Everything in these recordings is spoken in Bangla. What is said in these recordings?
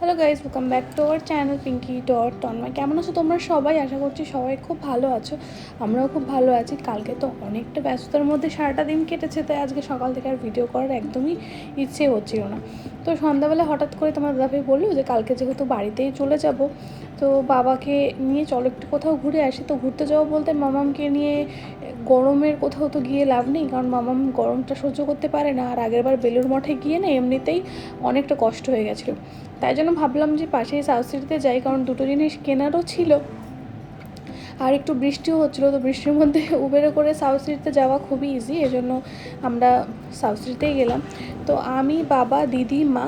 Hello guys welcome back to our channel Pinky dot Tanmoy কেমন আছো তোমরা সবাই? আশা করছি সবাই খুব ভালো আছো। আমরাও খুব ভালো আছি। কালকে তো অনেকটা ব্যস্ততার মধ্যে সারাটা দিন কেটেছে, তাই আজকে সকাল থেকে আর ভিডিও করার একদমই ইচ্ছে হচ্ছিল না। তো সন্ধ্যাবেলা হঠাৎ করে তোমার দাদাভাই বলল যে, কালকে যেহেতু বাড়িতেই চলে যাব, তো বাবাকে নিয়ে চলো, একটু কোথাও ঘুরে আসি। তো ঘুরতে যাব বলতে মামামকে নিয়ে গরমের কোথাও তো গিয়ে লাভ নেই, কারণ মামাম গরমটা সহ্য করতে পারে না। আর আগের বার বেলুর মঠে গিয়ে না এমনিতেই অনেকটা কষ্ট হয়ে গেছিল। তাই জন্য ভাবলাম যে পাশেই সাউথ সিটিতে যাই, কারণ দুটো জিনিস কেনারও ছিল। আর একটু বৃষ্টিও হচ্ছিল, তো বৃষ্টির মধ্যে উবেরে করে সাউথ সিটিতে যাওয়া খুবই ইজি এজন্য আমরা সাউথ সিটিতেই গেলাম। তো আমি, বাবা, দিদি, মা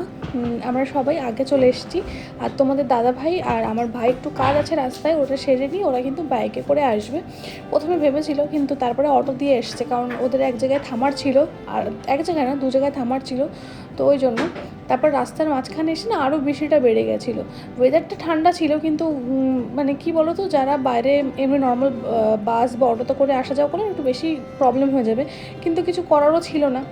আমরা সবাই আগে চলে এসেছি। আর তোমাদের দাদা ভাই আর আমার ভাই একটু কাজ আছে রাস্তায়, ওটা সেরে নিয়ে ওরা কিন্তু বাইকে করে আসবে। প্রথমে ভেবেছিল, কিন্তু তারপরে অটো দিয়ে এসছে, কারণ ওদের এক জায়গায় থামার ছিল, আর এক জায়গায় না, দু জায়গায় থামার ছিল। তো ওই জন্য। তারপর রাস্তার মাঝখানে এসে না আরও বেশিটা বেড়ে গেছিল। ওয়েদারটা ঠান্ডা ছিল কিন্তু মানে কি বলো তো যারা বাইরে এমনি নর্মাল বাস বা অটোতে করে আসা যাওয়া করলে একটু বেশি প্রবলেম হয়ে যাবে। কিন্তু কিছু করারও ছিল না।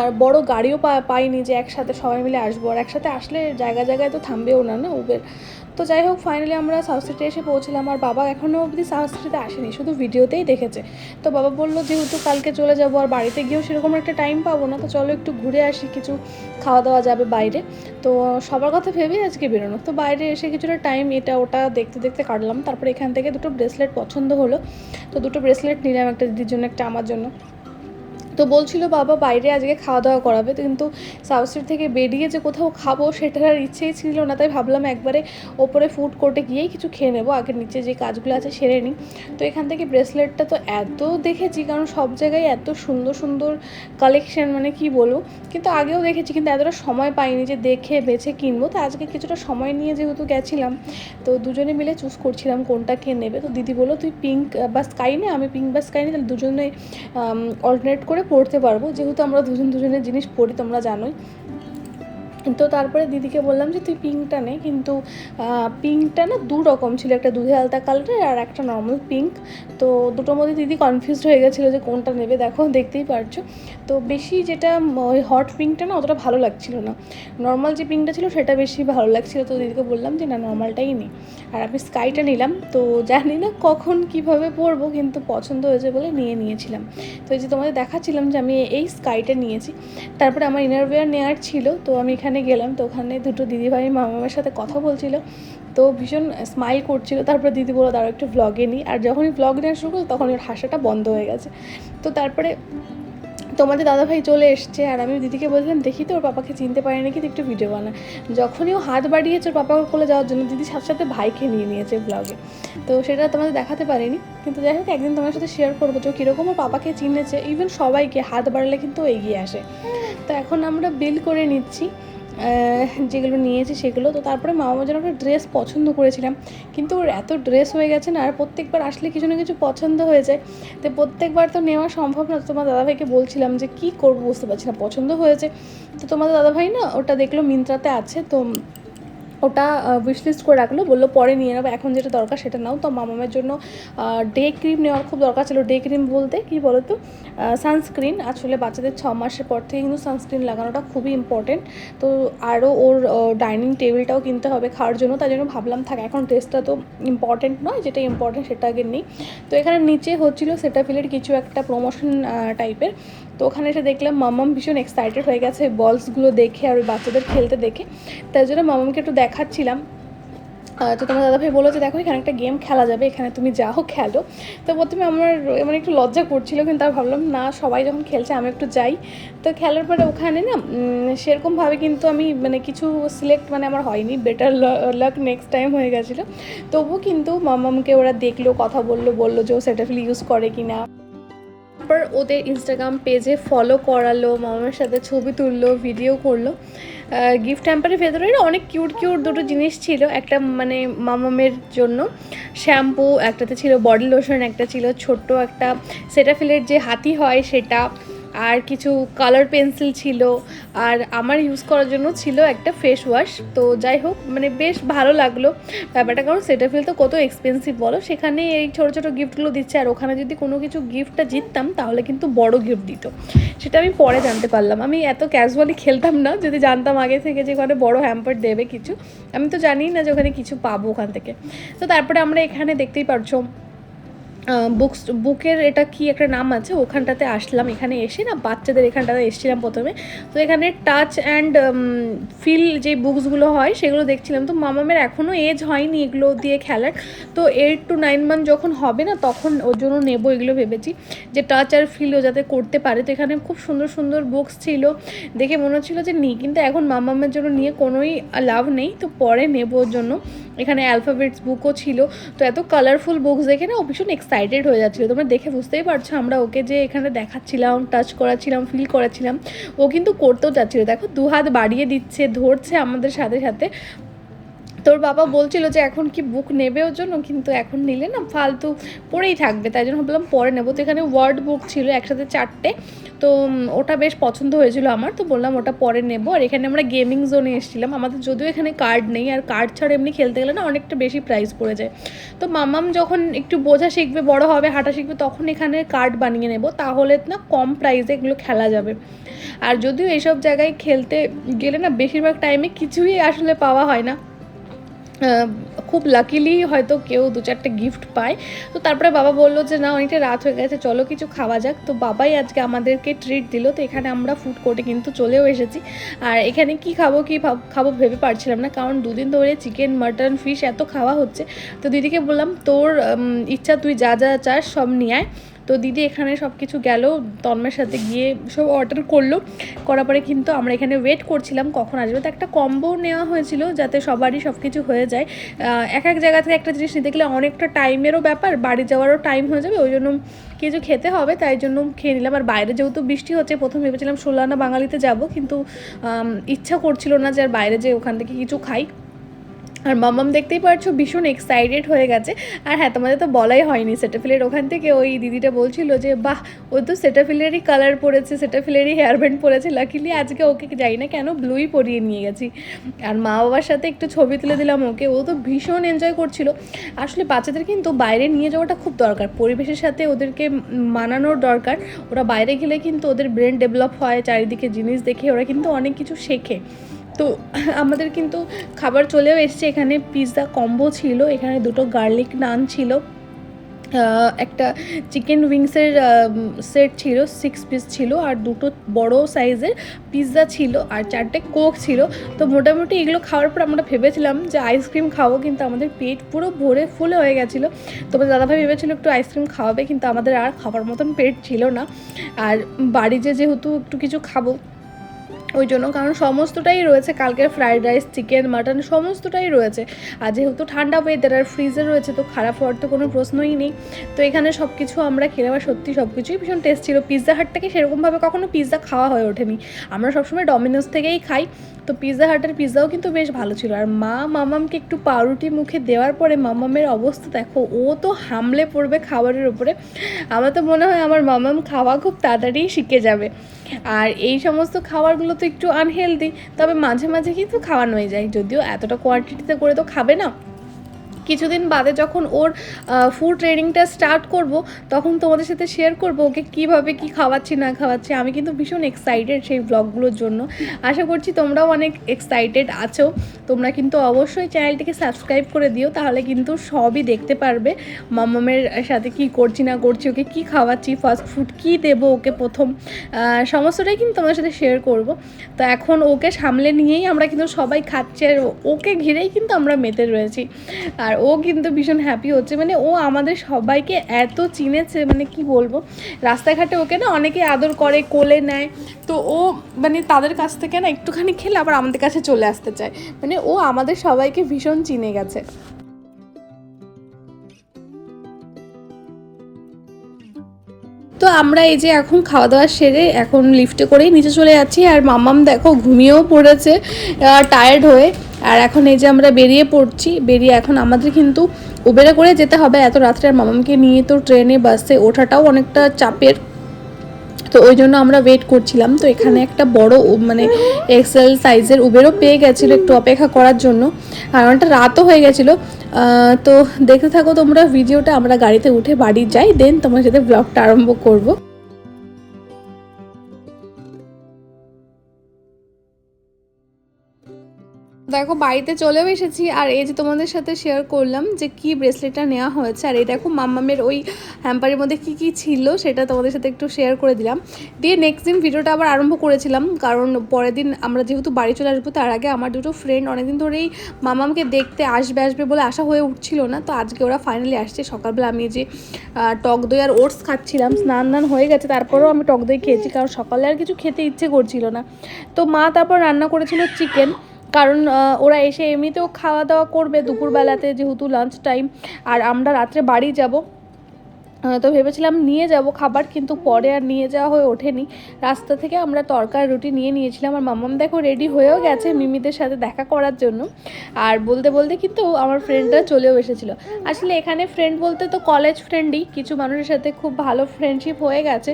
আর বড় গাড়িও পাইনি যে একসাথে সবাই মিলে আসব। আর একসাথে আসলে জায়গা জায়গায় তো থামবেও না না উবের তো যাই হোক ফাইনালি আমরা সাউথ এসে পৌঁছলাম। আর বাবা এখনও অবধি সাউথ আসেনি, শুধু ভিডিওতেই দেখেছে। তো বাবা বলল, যেহেতু কালকে চলে যাব আর বাড়িতে গিয়েও সেরকম একটা টাইম পাবো না, তো চলো একটু ঘুরে আসি, কিছু খাওয়া দাওয়া যাবে বাইরে। তো সবার কথা ভেবেই আজকে বেরোনো। তো বাইরে এসে কিছুটা টাইম এটা ওটা দেখতে দেখতে কাটলাম। তারপরে এখান থেকে দুটো ব্রেসলেট পছন্দ হলো। তো দুটো ব্রেসলেট নিলাম একটা দিদির জন্য, একটা আমার জন্য। তো বলছিল, বাবা, বাইরে আজকে খাওয়া দাওয়া করাবে। কিন্তু সাউথ স্ট্রিট থেকে বেরিয়ে যে কোথাও খাব সেটার আর ইচ্ছেই ছিল না। তাই ভাবলাম একবারে ওপরে ফুড কোর্টে গিয়েই কিছু খেয়ে নেব। আগে নিচে যে কাজগুলো আছে সেরে নিই। তো এখান থেকে ব্রেসলেটটা তো এত দেখেছি, কারণ সব জায়গায় এত সুন্দর সুন্দর কালেকশন মানে কি বলব? কিন্তু আগেও দেখেছি, কিন্তু এতটা সময় পাইনি যে দেখে, বেছে কিনবো। তো আজকে কিছুটা সময় নিয়ে যেহেতু গেছিলাম, তো দুজনে মিলে চুজ করছিলাম কোনটা কে নেবে। তো দিদি বলল, তুই পিঙ্ক বা স্কাই নে, আমি পিঙ্ক বা স্কাই নে। তাহলে দুজনে অল্টারনেট করে পড়তে পারব। যেহেতু আমরা দুজন দুজনের জিনিস পড়ি তোমরা জানোই। তো তারপরে দিদিকে বললাম যে, তুই পিঙ্কটা নে। কিন্তু পিঙ্কটা না দু রকম ছিল, একটা দুধে আলতা কালারের আর একটা নর্মাল পিঙ্ক তো দুটোর মধ্যে দিদি কনফিউজড হয়ে গেছিল যে, কোনটা নেবে? দেখো, দেখতেই পারছ। তো বেশি যেটা ওই হট পিঙ্কটা না অতটা ভালো লাগছিল না। নর্মাল যে পিঙ্কটা ছিল, সেটা বেশি ভালো লাগছিল। তো দিদিকে বললাম যে, না নর্মালটাই নিই আর আমি স্কাইটা নিলাম। তো জানি না কখন কীভাবে পরবো, কিন্তু পছন্দ হয়েছে বলে নিয়ে নিয়েছিলাম। তো এই যে তোমাদের দেখাচ্ছিলাম যে, আমি এই স্কাইটা নিয়েছি। তারপরে আমার ইনারওয়্যার নেওয়ার ছিল। তো আমি এখানে গেলাম, তো ওখানে দুটো দিদিভাই মামামের সাথে কথা বলছিল, তো ভীষণ স্মাইল করছিল। তারপরে দিদি বলো তারও একটু ভ্লগে নিই আর যখনই ভ্লগ নেওয়া শুরু করল, তখন ওর হাসাটা বন্ধ হয়ে গেছে। তো তারপরে তোমাদের দাদাভাই চলে এসছে, আর আমি দিদিকে বললাম দেখি তো, ওর পাপাকে চিনতে পারি নাকি একটু ভিডিও বানা। যখনই ও হাত বাড়িয়েছে ওর পাপাকে কোলে যাওয়ার জন্য, দিদি সাথে সাথে ভাইকে নিয়ে নিয়েছে ব্লগে তো সেটা তোমাদের দেখাতে পারিনি, কিন্তু যাই হোক, একদিন তোমার সাথে শেয়ার করব যে কীরকম ওর পাপাকে চিনেছে। ইভেন সবাইকে হাত বাড়ালে কিন্তু এগিয়ে আসে। তো এখন আমরা বিল করে নিচ্ছি। যেগুলো নিয়েছি সেগুলো। তো তারপরে মামা যেন একটা ড্রেস পছন্দ করেছিলাম। কিন্তু ওর এত ড্রেস হয়ে গেছে না, আর প্রত্যেকবার আসলে কিছু না কিছু পছন্দ হয়ে যায়। তো প্রত্যেকবার তো নেওয়া সম্ভব না। তোমার দাদাভাইকে বলছিলাম যে, কি করব বুঝতে পারছি না, পছন্দ হয়েছে। তো তোমাদের দাদাভাই না, ওটা দেখল মিন্ত্রাতে আছে। তো ওটা উইশ লিস্ট করে রাখল, বলল পরে নিয়ে নেব, এখন যেটা দরকার সেটা নাও। তো মামামের জন্য ডে ক্রিম নেওয়ার খুব দরকার ছিল ডে ক্রিম বলতে কি বলো তো সানস্ক্রিন আসলে বাচ্চাদের ছ মাসের পর থেকে কিন্তু সানস্ক্রিন লাগানোটা খুবই ইম্পর্টেন্ট তো আরও ওর ডাইনিং টেবিলটাও কিনতে হবে খাওয়ার জন্য। তাই জন্য ভাবলাম, থাক, এখন ড্রেসটা তো ইম্পর্টেন্ট নয়, যেটা ইম্পর্টেন্ট সেটা আগে নেই। তো এখানে নিচে হচ্ছিল সেটাফিলের কিছু একটা প্রমোশন টাইপের তো ওখানে এসে দেখলাম মামাম ভীষণ এক্সাইটেড হয়ে গেছে বলসগুলো দেখে আর ওই বাচ্চাদের খেলতে দেখে। তাই জন্য মামামকে একটু দেখাচ্ছিলাম। তো তোমার দাদাভাই বলল যে, দেখো, এখানে একটা গেম খেলা যাবে, এখানে তুমি যাও খেলো। তো প্রথমে আমার মানে একটু লজ্জা করছিল, কিন্তু আর ভাবলাম, না, সবাই যখন খেলছে, আমি একটু যাই। তো খেলার পরে ওখানে না সেরকমভাবে কিন্তু আমি মানে কিছু সিলেক্ট মানে আমার হয়নি। বেটার লাক নেক্সট টাইম হয়ে গেছিল। তবুও কিন্তু মামামকে ওরা দেখল, কথা বলল বলল যে ও সেটাফিল ইউজ করে কি না তারপর ওদের ইনস্টাগ্রাম পেজে ফলো করালো, মামার সাথে ছবি তুললো ভিডিও করল। গিফট হ্যাম্পারের ভেতরে অনেক কিউট কিউট দুটো জিনিস ছিল। একটা মানে মামামের জন্য শ্যাম্পু একটাতে ছিল বডি লোশন একটা ছিল ছোট্ট একটা সেটাফিলের যে হাতি হয় সেটা। আর কিছু কালার পেন্সিল ছিল, আর আমার ইউজ করার জন্য ছিল একটা ফেস ওয়াশ তো যাই হোক মানে বেশ ভালো লাগল ব্যাপারটা, কারণ সেটাফিল তো কত এক্সপেন্সিভ বলো? সেখানে এই ছোটো ছোটো গিফটগুলো দিচ্ছে, আর ওখানে যদি কোনো কিছু গিফটটা জিততাম, তাহলে কিন্তু বড় গিফট দিত। সেটা আমি পরে জানতে পারলাম। আমি এত ক্যাজুয়ালি খেলতাম না, যদি জানতাম আগে থেকে যে ওখানে বড় হ্যাম্পার দেবে কিছু। আমি তো জানি না যে ওখানে কিছু পাবো ওখান থেকে। তো তারপরে আমরা এখানে দেখতেই পারছ বুকস বুকের এটা কি একটা নাম আছে? ওখানটাতে আসলাম, এখানে এসে না বাচ্চাদের এখানটাতে এসেছিলাম প্রথমে। তো এখানে টাচ অ্যান্ড ফিল যে বুকসগুলো হয়, সেগুলো দেখছিলাম। তো মামামের এখনও এজ হয়নি এগুলো দিয়ে খেলার। তো এইট টু নাইন মান্থ যখন হবে না, তখন ওর জন্য নেব এগুলো ভেবেছি। যে টাচ আর ফিল ও যাতে করতে পারে। তো এখানে খুব সুন্দর সুন্দর বুকস ছিল। দেখে মনে হচ্ছিল যে নিই কিন্তু এখন মামামের জন্য নিয়ে কোনোই লাভ নেই। তো পরে নেব ওর জন্য। এখানে অ্যালফাবেটস বুকও ছিল। তো এত কালারফুল বুকস দেখে না ও ভীষণ এক্সাইটেড হয়ে যাচ্ছিল। তোমরা দেখে বুঝতেই পারছ আমরা ওকে যে এখানে দেখাচ্ছিলাম টাচ করাচ্ছিলাম ফিল করাচ্ছিলাম, ও কিন্তু করতেও যাচ্ছিল দেখো দু হাত বাড়িয়ে দিচ্ছে, ধরছে আমাদের সাথে সাথে। তোর বাবা বলছিল যে এখন কি বুক নেবে ওর জন্য? কিন্তু এখন নিলে না ফালতু পড়েই থাকবে। তাই জন্য ভাবলাম পরে নেব। তো এখানে ওয়ার্ড বুক ছিল একসাথে চারটে। তো ওটা বেশ পছন্দ হয়েছিল আমার। তো বললাম ওটা পরে নেব। আর এখানে আমরা গেমিং জোনে এসেছিলাম। আমাদের যদিও এখানে কার্ড নেই। আর কার্ড ছাড়া এমনি খেলতে গেলে না অনেকটা বেশি প্রাইস পড়ে যায়। তো মামাম যখন একটু বোঝা শিখবে, বড় হবে, হাঁটা শিখবে, তখন এখানে কার্ড বানিয়ে নেব। তাহলে না কম প্রাইসে এগুলো খেলা যাবে। আর যদিও এইসব জায়গায় খেলতে গেলে না বেশিরভাগ টাইমে কিছুই আসলে পাওয়া হয় না। খুব লাকিলি হয়তো কেউ দু চারটে গিফট পায়। তো তারপরে বাবা বলল যে, না, অনেকটা রাত হয়ে গেছে, চলো কিছু খাওয়া যাক। তো বাবাই আজকে আমাদেরকে ট্রিট দিল, তো এখানে আমরা ফুড কোর্টে কিন্তু চলেও এসেছি। আর এখানে কি খাব কি খাব ভেবে পারছিলাম না, কারণ দুদিন ধরে চিকেন মাটন ফিশ এত খাওয়া হচ্ছে। তো দিদিকে বললাম, তোর ইচ্ছা, তুই যা যা চাস, সব নিয়ে আয়। তো দিদি এখানে সব কিছু গেল তন্মের সাথে গিয়ে সব অর্ডার করল। করার পরে কিন্তু আমরা এখানে ওয়েট করছিলাম কখন আসবে। তো একটা কম্বো নেওয়া হয়েছিল যাতে সবারই সব কিছু হয়ে যায়। এক এক জায়গা থেকে একটা জিনিস নিতে গেলে অনেকটা টাইমেরও ব্যাপার, বাড়ি যাওয়ারও টাইম হয়ে যাবে। ওই জন্য কিছু খেতে হবে, তাই জন্য খেয়ে নিলাম। আর বাইরে যেহেতু বৃষ্টি হচ্ছে, প্রথম ভেবেছিলাম সোলানা বাঙালিতে যাব, কিন্তু ইচ্ছা করছিল না যে আর বাইরে যে ওখান থেকে কিছু খাই। আর মামাম দেখতেই পারছ ভীষণ এক্সাইটেড হয়ে গেছে। আর হ্যাঁ তোমাদের তো বলাই হয়নি সেটাফিলের ওখান থেকে ওই দিদিটা বলছিল যে, বাহ, ও তো সেটাফিলেরই কালার পরেছে সেটাফিলেরই হেয়ার ব্যান্ড পরেছে। লাকিলি আজকে ওকে যাই না কেন ব্লুই পরিয়ে নিয়ে গেছি। আর মা বাবার সাথে একটু ছবি তুলে দিলাম ওকে, ও তো ভীষণ এনজয় করছিল। আসলে বাচ্চাদের কিন্তু বাইরে নিয়ে যাওয়াটা খুব দরকার, পরিবেশের সাথে ওদেরকে মানানোর দরকার। ওরা বাইরে গেলে কিন্তু ওদের ব্রেন ডেভেলপ হয়, চারিদিকে জিনিস দেখে ওরা কিন্তু অনেক কিছু শেখে। তো আমাদের কিন্তু খাবার চলেও এসছে। এখানে পিৎজা কম্বো ছিল, এখানে দুটো গার্লিক নান ছিল। একটা চিকেন উইংসের সেট ছিল সিক্স পিস ছিল আর দুটো বড় সাইজের পিৎজা ছিল আর চারটে কোক ছিল। তো মোটামুটি এগুলো খাওয়ার পর আমরা ভেবেছিলাম যে আইসক্রিম খাব, কিন্তু আমাদের পেট পুরো ভরে ফুলে হয়ে গেছিল। তোমার দাদাভাই ভেবেছিল একটু আইসক্রিম খাওয়াবে, কিন্তু আমাদের আর খাবার মতন পেট ছিল না। আর বাড়ি যে যেহেতু একটু কিছু খাব ওই জন্য কারণ সমস্তটাই রয়েছে, কালকের ফ্রাইড রাইস চিকেন মাটন সমস্তটাই রয়েছে। আর যেহেতু ঠান্ডা ওয়েদার আর ফ্রিজে রয়েছে, তো খারাপ হওয়ার তো কোনো প্রশ্নই নেই। তো এখানে সব কিছু আমরা খেলে আর সত্যি সব কিছুই ভীষণ টেস্ট ছিল। পিৎজা হাট থেকে সেরকমভাবে কখনো পিৎজা খাওয়া হয়ে ওঠেনি। আমরা সবসময় ডমিনোস থেকেই খাই। তো পিৎজা হাটের পিৎজাও কিন্তু বেশ ভালো ছিল। আর মা মামামকে একটু পাউরুটি মুখে দেওয়ার পরে মামামের অবস্থা দেখো, ও তো হামলে পড়বে খাবারের উপরে। আমার তো মনে হয় আমার মামাম খাওয়া খুব তাড়াতাড়ি শিখে যাবে। আর এই সমস্ত খাবারগুলো তো একটু আনহেলদি তবে মাঝে মাঝে কিন্তু খাওয়ানোই যায়। যদিও এতটা কোয়ান্টিটিতে করে তো খাবে না। কিছুদিন বাদে যখন ওর ফুড ট্রেনিংটা স্টার্ট করব, তখন তোমাদের সাথে শেয়ার করব ওকে কীভাবে কি খাওয়াচ্ছি, না খাওয়াচ্ছি। আমি কিন্তু ভীষণ এক্সাইটেড সেই ব্লগগুলোর জন্য। আশা করছি তোমরাও অনেক এক্সাইটেড আছো। তোমরা কিন্তু অবশ্যই চ্যানেলটিকে সাবস্ক্রাইব করে দিও, তাহলে কিন্তু সবই দেখতে পারবে। মামামের সাথে কি করছি, না করছি, ওকে কি খাওয়াচ্ছি ফাস্ট ফুড কি দেবো ওকে প্রথম সমস্তটাই কিন্তু তোমাদের সাথে শেয়ার করব। তো এখন ওকে সামলে নিয়েই আমরা কিন্তু সবাই খাচ্ছি, আর ওকে ঘিরেই কিন্তু আমরা মেতে রয়েছি। আর ও কিন্তু ভীষণ হ্যাপি হচ্ছে। মানে ও আমাদের সবাইকে এত চিনেছে মানে কি বলব? রাস্তাঘাটে ওকে না অনেকে আদর করে, কোলে নেয়। তো ও মানে তাদের কাছ থেকে না একটুখানি খেলে আবার আমাদের কাছে চলে আসতে চায়। মানে ও আমাদের সবাইকে ভীষণ চিনে গেছে। তো আমরা এই যে এখন খাওয়া দাওয়া সেরে এখন লিফটে করেই নিচে চলে যাচ্ছি। আর মামাম দেখো ঘুমিয়েও পড়েছে টায়ার্ড হয়ে। আর এখন এই যে আমরা বেরিয়ে পড়ছি, বেরিয়ে এখন আমাদের কিন্তু উবেরে করে যেতে হবে। এত রাত্রে আর মামামকে নিয়ে তো ট্রেনে, বাসে ওঠাটাও অনেকটা চাপের। তো ওই জন্য আমরা ওয়েট করছিলাম। তো এখানে একটা বড় মানে এক্সেল সাইজের উবেরও পেয়ে গেছিল একটু অপেক্ষা করার জন্য। আর অনেকটা রাতও হয়ে গেছিল। তো দেখতে থাকো তোমরা ভিডিওটা আমরা গাড়িতে উঠে বাড়ি যাই দেন তোমার সাথে ব্লগটা আরম্ভ করব। দেখো, বাড়িতে চলেও এসেছি আর এই যে তোমাদের সাথে শেয়ার করলাম যে কি ব্রেসলেটটা নেওয়া হয়েছে। আর এই দেখো, মাম্মামের ওই হ্যাম্পারের মধ্যে কি কি ছিল সেটা তোমাদের সাথে একটু শেয়ার করে দিলাম। দিয়ে নেক্সট দিন ভিডিওটা আবার আরম্ভ করেছিলাম, কারণ পরের দিন আমরা যেহেতু বাড়ি চলে আসব, তার আগে আমার দুটো ফ্রেন্ড অনেকদিন ধরেই মামামকে দেখতে আসবে আসবে বলে আশা হয়ে উঠছিল না। তো আজকে ওরা ফাইনালি আসছে। সকালবেলা আমি যে টক দই আর ওটস খাচ্ছিলাম, স্নান দান হয়ে গেছে, তারপরেও আমি টক দই খেয়েছি, কারণ সকালে আর কিছু খেতে ইচ্ছে করছিল না। তো মা তারপর রান্না করেছিল চিকেন কারণ ওরা এসে এমনিতেও খাওয়া দাওয়া করবে দুপুরবেলাতে যেহেতু লাঞ্চ টাইম আর আমরা রাত্রে বাড়ি যাব। তো ভেবেছিলাম নিয়ে যাব খাবার, কিন্তু পরে আর নিয়ে যাওয়া হয়ে ওঠেনি। রাস্তা থেকে আমরা তরকার রুটি নিয়ে নিয়েছিলাম। আর মামাম দেখো রেডি হয়েও গেছে মিমিদের সাথে দেখা করার জন্য। আর বলতে বলতে কিন্তু আমার ফ্রেন্ডরা চলেও এসেছিল। আসলে এখানে ফ্রেন্ড বলতে তো কলেজ ফ্রেন্ডই কিছু মানুষের সাথে খুব ভালো ফ্রেন্ডশিপ হয়ে গেছে।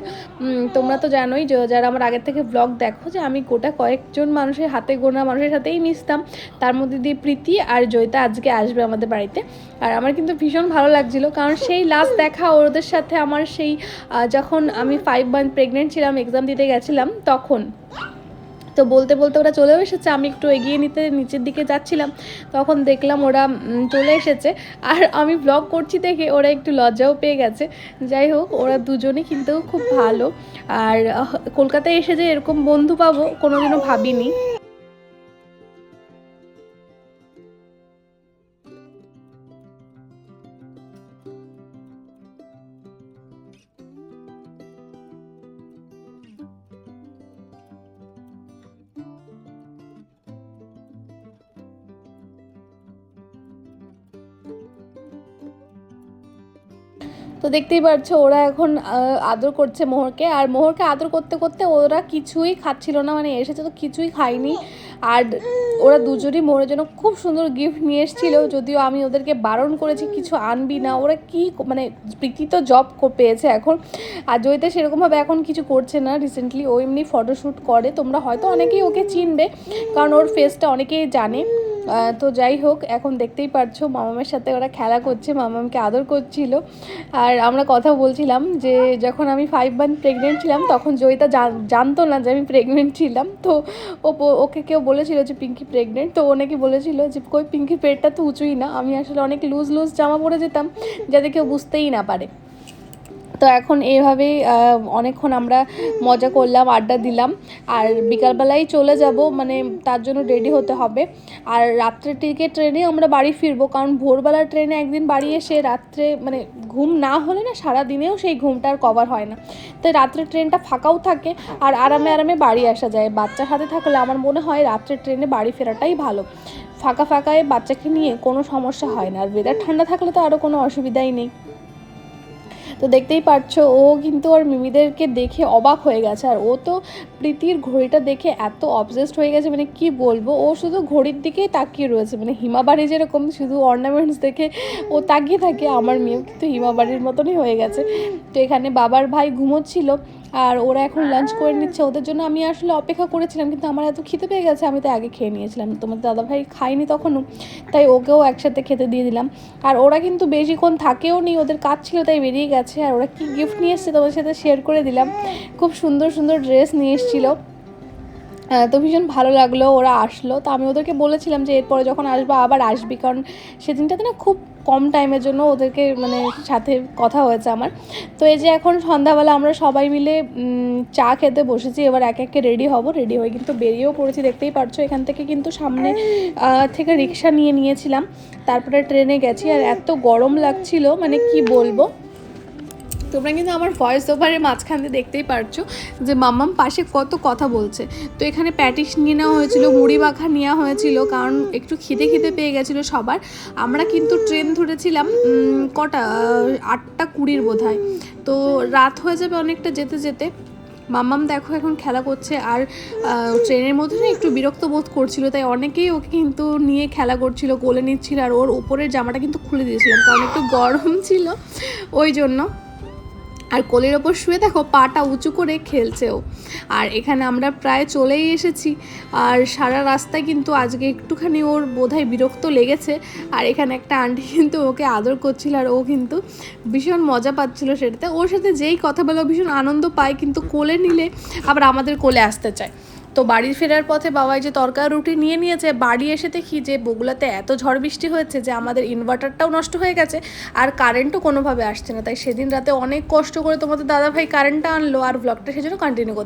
তোমরা তো জানোই যে, যারা আমার আগের থেকে ব্লগ দেখো, যে আমি গোটা কয়েকজন মানুষের হাতে, গোনা মানুষের সাথেই মিশতাম। তার মধ্যে দিয়ে প্রীতি আর জয়িতা আজকে আসবে আমাদের বাড়িতে। আর আমার কিন্তু ভীষণ ভালো লাগছিল, কারণ সেই লাস্ট দেখা ওদের সাথে আমার সেই যখন আমি ফাইভ মান্থ প্রেগনেন্ট ছিলাম এক্সাম দিতে গেছিলাম, তখন। তো বলতে বলতে ওরা চলেও এসেছে, আমি একটু এগিয়ে নিতে নিচের দিকে যাচ্ছিলাম। তখন দেখলাম ওরা চলে এসেছে। আর আমি ব্লগ করছি দেখে ওরা একটু লজ্জাও পেয়ে গেছে। যাই হোক, ওরা দুজনেই কিন্তু খুব ভালো। আর কলকাতায় এসে যে এরকম বন্ধু পাবো, কোনোদিনও ভাবিনি। দেখতেই পাচ্ছ ওরা এখন আদর করছে মোহরকে। আর মোহরকে আদর করতে করতে ওরা কিছুই খাচ্ছিল না মানে এসেছে তো কিছুই খায়নি। আর ওরা দুজনই মোহরের জন্য খুব সুন্দর গিফট নিয়ে এসেছিল, যদিও আমি ওদেরকে বারণ করেছি, কিছু আনবি না। ওরা কি মানে প্রীতি তো জব পেয়েছে এখন। আর জয়িতা সেরকমভাবে এখন কিছু করছে না রিসেন্টলি ও এমনি ফটোশ্যুট করে। তোমরা হয়তো অনেকেই ওকে চিনবে, কারণ ওর ফেসটা অনেকেই জানে। তো যাই হোক, এখন দেখতেই পারছ মামামের সাথে ওরা খেলা করছে, মামামকে আদর করছিল। আর আমরা কথা বলছিলাম যে যখন আমি ফাইভ মান্থ প্রেগনেন্ট ছিলাম, তখন জয়িতা জান- জানতো না যে আমি প্রেগনেন্ট ছিলাম। তো ও ওকে কেউ বলেছিল যে পিঙ্কি প্রেগনেন্ট তো ও নাকি বলেছিল যে, কই পিঙ্কির পেটটা তো উঁচুই না, আমি আসলে অনেক লুজ লুজ জামা পরে যেতাম, যাতে কেউ বুঝতেই না পারে। তো এখন এইভাবেই অনেকক্ষণ আমরা মজা করলাম, আড্ডা দিলাম। আর বিকালবেলায় চলে যাব মানে তার জন্য রেডি হতে হবে। আর রাত্রে টিকে ট্রেনে আমরা বাড়ি ফিরবো, কারণ ভোরবেলার ট্রেনে একদিন বাড়ি এসে রাত্রে মানে ঘুম না হলে না সারা দিনেও সেই ঘুমটা আর কভার হয় না। তাই রাত্রে ট্রেনটা ফাঁকাও থাকে আর আরামে আরামে বাড়ি আসা যায়। বাচ্চার হাতে থাকলে আমার মনে হয় রাত্রে ট্রেনে বাড়ি ফেরাটাই ভালো। ফাঁকা ফাঁকায় বাচ্চাকে নিয়ে কোনো সমস্যা হয় না। আর ওয়েদার ঠান্ডা থাকলে তো আরও কোনো অসুবিধাই নেই। তো দেখতেই পাচ্ছ ও কিন্তু ওর মিমিদেরকে দেখে অবাক হয়ে গেছে। আর ও তো প্রীতির ঘড়িটা দেখে এত অবজেস্ট হয়ে গেছে মানে কি বলব? ও শুধু ঘড়ির দিকেই তাকিয়ে রয়েছে মানে হিমাবাড়ি যেরকম, শুধু অর্নামেন্টস দেখে ও তাকিয়ে থাকে। আমার মেয়েও কিন্তু হিমাবাড়ির মতনই হয়ে গেছে। তো এখানে বাবার ভাই ঘুমোচ্ছিল আর ওরা এখন লাঞ্চ করে নিচ্ছে, ওদের জন্য আমি আসলে অপেক্ষা করেছিলাম, কিন্তু আমার এত খিদে পেয়ে গেছে, আমি তো আগে খেয়ে নিয়েছিলাম। তোমার দাদা ভাই খাইনি তখনও, তাই ওকেও একসাথে খেতে দিয়ে দিলাম। আর ওরা কিন্তু বেশিক্ষণ থাকেও নি, ওদের কাজ ছিল, তাই বেরিয়ে গেছে। আর ওরা কি গিফট নিয়ে এসছে তোমার সাথে শেয়ার করে দিলাম। খুব সুন্দর সুন্দর ড্রেস নিয়ে এসেছিল। তো ভীষণ ভালো লাগল, ওরা আসলো। তো আমি ওদেরকে বলেছিলাম যে এরপরে যখন আসব আবার আসবি, কারণ সেদিনটাতে না খুব কম টাইমের জন্য ওদেরকে মানে সাথে কথা হয়েছে আমার। তো এই যে এখন সন্ধ্যাবেলা আমরা সবাই মিলে চা খেতে বসেছি, এবার এক একে রেডি হব। রেডি হয়ে কিন্তু বেরিয়েও পড়েছি, দেখতেই পারছ। এখান থেকে কিন্তু সামনে থেকে রিক্সা নিয়ে নিয়েছিলাম। তারপরে ট্রেনে গেছি, আর এত গরম লাগছিল মানে কি বলব? তোমরা কিন্তু আমার ভয়েস ওভারের মাঝখান দেখতেই পারছ যে মাম্মাম পাশে কত কথা বলছে। তো এখানে প্যাটিস নিয়ে নেওয়া হয়েছিল, মুড়ি মাখা নেওয়া হয়েছিল, কারণ একটু খিদে খিদে পেয়ে গেছিল সবার। আমরা কিন্তু ট্রেন ধরেছিলাম কটা, আটটা কুড়ির বোধ হয় তো রাত হয়ে যাবে অনেকটা যেতে যেতে। মাম্মাম দেখো এখন খেলা করছে আর ট্রেনের মধ্যে না একটু বিরক্ত বোধ করছিল, তাই অনেকেই ওকে কিন্তু নিয়ে খেলা করছিল, কোলে নিচ্ছিল আর ওর উপরের জামাটা কিন্তু খুলে দিয়েছিলাম, কারণ একটু গরম ছিল। ওই জন্য আর কোলের ওপর শুয়ে দেখো পাটা উঁচু করে খেলছেও। আর এখানে আমরা প্রায় চলেই এসেছি। আর সারা রাস্তায় কিন্তু আজকে একটুখানি ওর বোধহয় বিরক্ত লেগেছে। আর এখানে একটা আন্টি কিন্তু ওকে আদর করছিল আর ও কিন্তু ভীষণ মজা পাচ্ছিল সেটাতে। ওর সাথে যেই কথা বলে ভীষণ আনন্দ পায়, কিন্তু কোলে নিলে আবার আমাদের কোলে আসতে চায়। তো বাড়ি ফেরার পথে বাবাই যে তরকার রুটি নিয়ে নিয়েছে, বাড়ি এসে দেখি যে বগুলাতে এত ঝড় বৃষ্টি হয়েছে যে আমাদের ইনভার্টারটাও নষ্ট হয়ে গেছে আর কারেন্টও কোনোভাবে আসছে না। তাই সেদিন রাতে অনেক কষ্ট করে তোমাদের দাদাভাই কারেন্টটা আনলো আর ব্লগটা সেজন্য কন্টিনিউ করতে